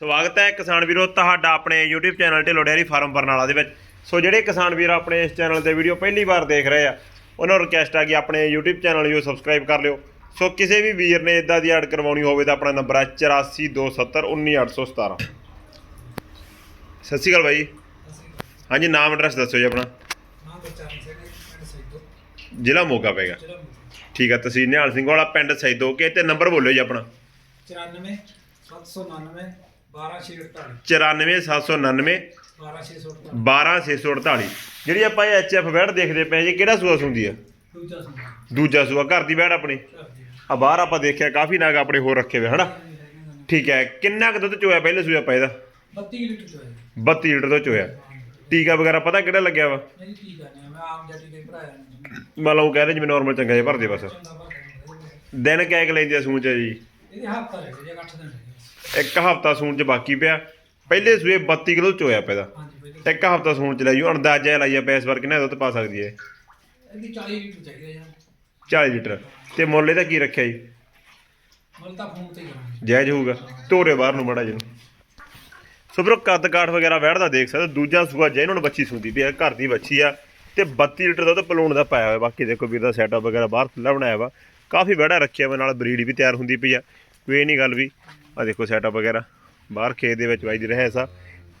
ਸਵਾਗਤ ਹੈ ਕਿਸਾਨ ਵੀਰੋ ਤੁਹਾਡਾ ਆਪਣੇ YouTube channel Dhillon dairy farm Barnala ਦੇ ਵਿੱਚ। ਸੋ ਜਿਹੜੇ ਕਿਸਾਨ ਵੀਰ ਆਪਣੇ ਇਸ ਚੈਨਲ ਤੇ ਵੀਡੀਓ ਪਹਿਲੀ ਵਾਰ ਦੇਖ ਰਹੇ ਆ ਉਹਨਾਂ ਨੂੰ ਰਿਕਵੈਸਟ ਆ ਕਿ ਆਪਣੇ YouTube ਚੈਨਲ ਨੂੰ ਸਬਸਕ੍ਰਾਈਬ ਕਰ ਲਿਓ। ਸੋ ਕਿਸੇ ਵੀ ਵੀਰ ਨੇ ਇਦਾਂ ਦੀ ਐਡ ਕਰਵਾਉਣੀ ਹੋਵੇ ਤਾਂ ਆਪਣਾ ਨੰਬਰ ਹੈ 8427191817 ਸਤਿ ਸ਼੍ਰੀ ਅਕਾਲ ਬਾਈ। ਹਾਂਜੀ ਨਾਮ ਐਡਰੈਸ ਦੱਸੋ ਜੀ ਆਪਣਾ। ਜ਼ਿਲ੍ਹਾ ਮੋਗਾ ਪੈਗਾ ਠੀਕ ਹੈ ਤਹਿਸੀਲ ਨਿਹਾਲ ਸਿੰਘ ਵਾਲਾ ਪਿੰਡ ਸੈਦੋ ਕੇ ਤੇ ਨੰਬਰ ਬੋਲਿਓ ਜੀ ਆਪਣਾ। 94 799 12648 94799 12648 12648 ਜਿਹੜੀ ਆਪਾਂ ਇਹ ਐਚਐਫ ਬੈਡ ਦੇਖਦੇ ਪਏ ਜੀ ਕਿਹੜਾ ਸੂਆ ਸੁੰਦੀ ਆ? ਦੂਜਾ ਸੂਆ। ਘਰ ਦੀ ਬੈਡ ਆਪਣੀ? ਆ ਬਾਹਰ ਆਪਾਂ ਦੇਖਿਆ ਕਾਫੀ ਨਾਗ ਆਪਣੇ ਹੋਰ ਰੱਖੇ ਹੋਏ ਹਨਾ? ਠੀਕ ਹੈ ਕਿੰਨਾ ਕੁ ਦੁੱਧ ਚੋਇਆ ਪਹਿਲੇ ਸੂਆ ਪਾ ਇਹਦਾ? 32 ਲੀਟਰ ਚੋਇਆ 32 ਲੀਟਰ ਤੋਂ ਚੋਇਆ। ਟੀਕਾ ਵਗੈਰਾ ਪਤਾ ਕਿਹੜਾ ਲੱਗਿਆ ਵਾ? ਨਹੀਂ ਕੀ ਕਰਨਾ ਮੈਂ ਆਮ ਜੱਟੀ ਦੇ ਭਰਾਇਆ ਨਹੀਂ ਮੰਨ ਲਓ ਕਹਿੰਦੇ ਜਿਵੇਂ ਨਾਰਮਲ ਚੰਗਾ ਜਿਹਾ ਭਰਦੇ ਬਸ। ਦਿਨ ਕਿਆ ਕੁ ਲੈਂਦੀ ਆ ਸੂਣ ਚ ਜੀ। ਇਹਦੇ ਹਫਤਾ ਰਹਿ ਗਿਆ 8 ਦਿਨ ਇੱਕ ਹਫਤਾ ਸੂਣ ਚ ਬਾਕੀ ਪਿਆ। ਪਹਿਲੇ ਸੂਏ 32 ਕਿਲੋ ਚੋਇਆ ਪੈਦਾ ਹਾਂਜੀ ਪਹਿਲੇ ਇੱਕ ਹਫਤਾ ਸੂਣ ਚ ਲੈ ਜੂ ਅੰਦਾਜ਼ਾ ਲਾਈਆ ਪੈ ਇਸ ਵਾਰ ਕਿੰਨਾ ਦੁੱਧ ਪਾ ਸਕਦੀ ਹੈ। ਇਹਦੀ 40 ਲੀਟਰ ਚਾਹੀਦਾ ਯਾਰ। 40 ਲੀਟਰ। ਤੇ ਮੁੱਲ ਇਹਦਾ ਕੀ ਰੱਖਿਆ ਜੀ? ਮੁੱਲ ਤਾਂ ਫੋਨ ਤੇ ਹੀ ਕਰਾਂਗੇ। ਜਾਇਜ਼ ਹੋਊਗਾ। ਤੋਰੇ ਬਾਹਰ ਨੂੰ ਮੜਾ ਜਿਹਨੂੰ ਸੋ ਵੀਰੋ ਕੱਦ ਕਾਠ ਵਗੈਰਾ ਵਹਿੜਦਾ ਦੇਖ ਸਕਦੇ ਹੋ। ਦੂਜਾ ਸੂਆ ਜੇ ਇਹਨਾਂ ਨੂੰ ਬੱਚੀ ਸੁੰਦੀ ਪਈ ਆ ਘਰ ਦੀ ਬੱਚੀ ਆ। ਤੇ 32 ਲੀਟਰ ਦੁੱਧ ਪਲਾਉਣ ਦਾ ਪਾਇਆ ਹੋਇਆ। ਬਾਕੀ ਦੇਖੋ ਵੀਰ ਦਾ ਸੈਟਅਪ ਵਗੈਰਾ ਬਾਹਰ ਖੁੱਲਾ ਬਣਾਇਆ ਵਾ। ਕਾਫੀ ਵਹਿੜਾ ਰੱਖਿਆ ਵਾ ਨਾਲ ਬਰੀਡ ਵੀ ਤਿਆਰ ਹੁੰਦੀ ਪਈ ਆ। ਕੋਈ ਇਹ ਨਹੀਂ ਗੱਲ ਵੀ ਆ ਦੇਖੋ ਸੈਟਅਪ ਵਗੈਰਾ। ਬਾਹਰ ਖੇਤ ਦੇ ਵਿੱਚ ਵਾਈ ਦੀ ਰਹੇ ਸਾ।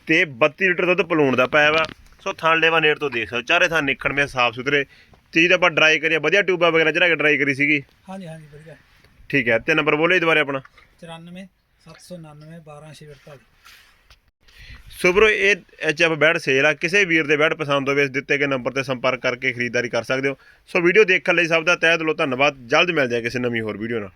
ਤੇ 32 ਲੀਟਰ ਦੁੱਧ ਪਲਾਉਣ ਦਾ ਪਾਇਆ ਵਾ। ਸੋ ਥਣ ਲੈਵਾ ਨੇੜ ਤੋਂ ਦੇਖ ਸਕਦੇ ਹੋ। ਚਾਰੇ ਥਾਂ ਨਿਕਣ ਮੇ ਸਾਫ਼ ਸੁਥਰੇ। ਚੀਜ਼ ਆਪਾਂ ਡਰਾਈ ਕਰੀਆ ਵਧੀਆ ਟਿਊਬਾਂ ਵਗੈਰਾ ਜਿਹੜਾ ਕਿ ਡਰਾਈ ਕਰੀ ਸੀਗੀ। ਹਾਂਜੀ ਹਾਂਜੀ ਵਧੀਆ। ਠੀਕ ਹੈ ਤੇ ਨੰਬਰ ਬੋਲੇ ਦੁਬਾਰੇ ਆਪਣਾ। 94 799 12648 ਸੋ ਬਰੋ ਇਹ ਐਚਐਫ ਬੈਡ ਸੇਲ ਆ। ਕਿਸੇ ਵੀਰ ਦੇ ਬੈਡ ਪਸੰਦ ਹੋਵੇ ਇਸ ਦਿੱਤੇ ਗਏ ਨੰਬਰ ਤੇ ਸੰਪਰਕ ਕਰਕੇ ਖਰੀਦਦਾਰੀ ਕਰ ਸਕਦੇ ਹੋ। ਸੋ ਵੀਡੀਓ ਦੇਖਣ ਲਈ ਸਭ ਦਾ ਤਹਿ ਦਿਲੋਂ ਧੰਨਵਾਦ। ਜਲਦ ਮਿਲ ਜਾਏ ਕਿਸੇ ਨਵੀਂ ਹੋਰ ਵੀਡੀਓ ਨਾਲ।